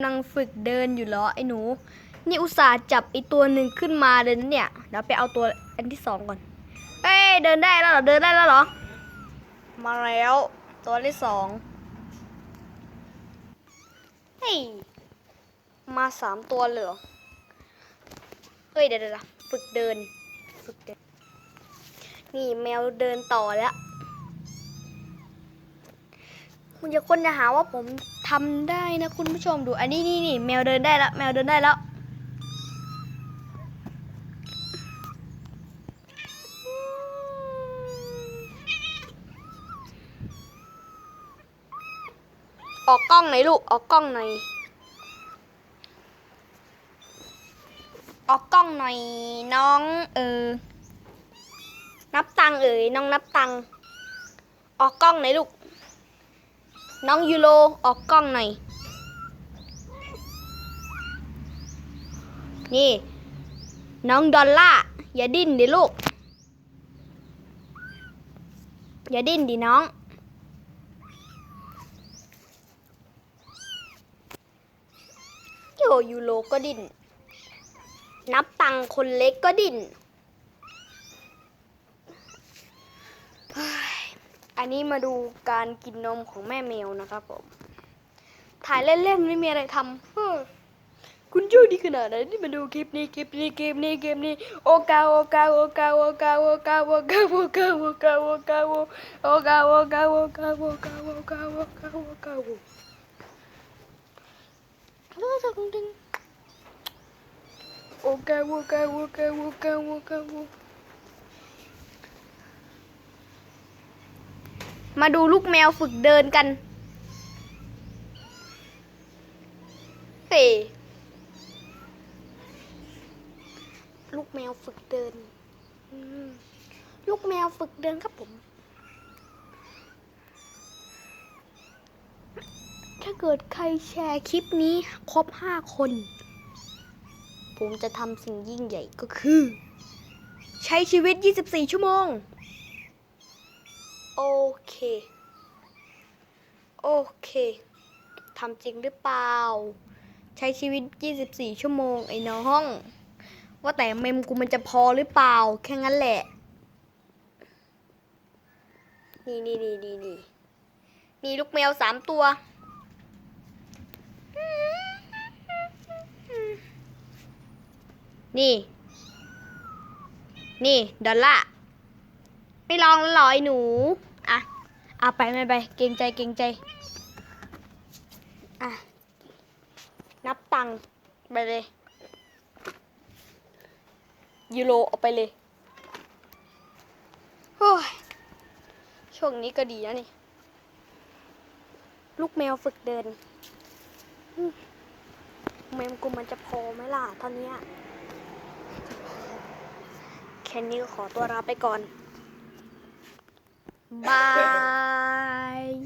กำลังฝึกเดินอยู่เหรอไอ้หนู นี่อุตส่าห์จับไอีตัวหนึ่งขึ้นมาเลยนะเนี่ยเดี๋ยวไปเอาตัวอันที่สองก่อน เอ้ยเดินได้แล้วเหรอเดินได้แล้วเหรอ มาแล้วตัวที่สองเฮ้ยมาสามตัวเลยหรอเฮ้ยเดี๋ยวเดี๋ยวเดี๋ยวฝึกเดินฝึกเดิน นี่แมวเดินต่อแล้ว คุณจะคนจะหาว่าผม ทำได้นะคุณผู้ชมดู อันนี้นี่นี่แมวเดินได้แล้วแมวเดินได้แล้ว ออกกล้องหน่อยลูก ออกกล้องหน่อย ออกกล้องหน่อยน้อง เออ นับตังเอ๋ยน้องนับตัง ออกกล้องหน่อยลูก น้องยูโรออกกล้องหน่อย นี่ น้องดอลล่าอย่าดิ้นดิลูก อย่าดิ้นดิน้อง โยยูโรก็ดิ้น นับตังคนเล็กก็ดิ้นเฮ้ย อันนี้มาดูการกินนมของแม่แมวนะครับผม ถ่ายเล่นๆไม่มีอะไรทำคุณโชคดีขนาดไหนที่มาดูคลิปนี้คลิปนี้คลิปนี้คลิปนี้โอกาโอกาโอกาโอกาโอกาโอกาโอกาโอกาโอกาโอกาโอกาโอกาโอกาโอกาโอกาโอกาโอแล้วก็จะดึงโอกาโอกาโอกาโอกาโอกาโอ มาดูลูกแมวฝึกเดินกันเฮ้ลูกแมวฝึกเดิน ลูกแมวฝึกเดินครับผม ถ้าเกิดใครแชร์คลิปนี้ครบห้าคน ผมจะทำสิ่งยิ่งใหญ่ก็คือ ใช้ชีวิต 24 ชั่วโมง โอเค โอเคทำจริงหรือเปล่า ใช้ชีวิต 24 ชั่วโมงไอ้น้อง ว่าแต่เมมกูมันจะพอหรือเปล่า แค่นั้นแหละ นี่นี่นี่นี่นี่นี่ลูกแมวสามตัวนี่ นี่ ดอลล่าไม่ลองแล้วเหรอไอ้หนู อะเอาไปไม่ไปเกรงใจเกรงใจ อะ นับตังค์ไปเลย ยูโรเอาไปเลยโอ้ยช่วงนี้ก็ดีนะนี่ ลูกแมวฝึกเดิน แมวกูมันจะพอไหมล่ะตอนนี้แค่นี้ก็ขอตัวลาไปก่อน 拜